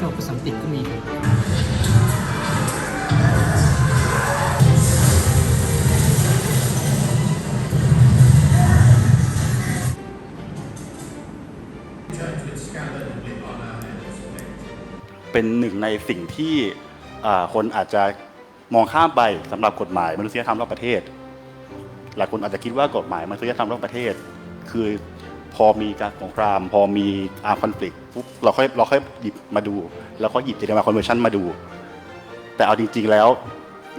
ชอบภาษาอังกฤษก็มีครับเป็นหนึ่งในสิ่งที่คนอาจจะมองข้ามไปสำหรับกฎหมายมนุษยธรรมรอบประเทศ หลายคนอาจจะคิดว่ากฎหมายมนุษยธรรมรอบประเทศ คือ พอมีการสงคราม พอมีอาร์คอนฟ lict ปุ๊บเราค่อยเราค่อยหยิบมาดูแล้วก็หยิบเจนีวาคอนเวนชั่นมาดู แต่เอาจริง ๆ แล้ว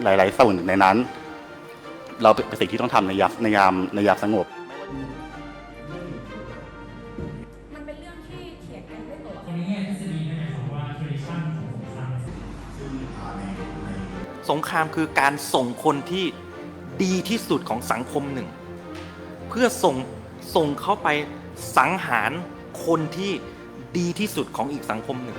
หลาย ๆ ส่วนในนั้น เราเป็นสิ่งที่ต้องทำในยามในยามในยามสงบ มันเป็นเรื่องที่เถียงกันไม่ตกในแง่ทฤษฎีนั่นหมายความว่า tradition ของสงคราม สงครามคือการส่งคนที่ดีที่สุดของสังคมหนึ่ง เพื่อส่งส่งเข้าไป สังหารคนที่ดีที่สุดของอีกสังคมหนึ่ง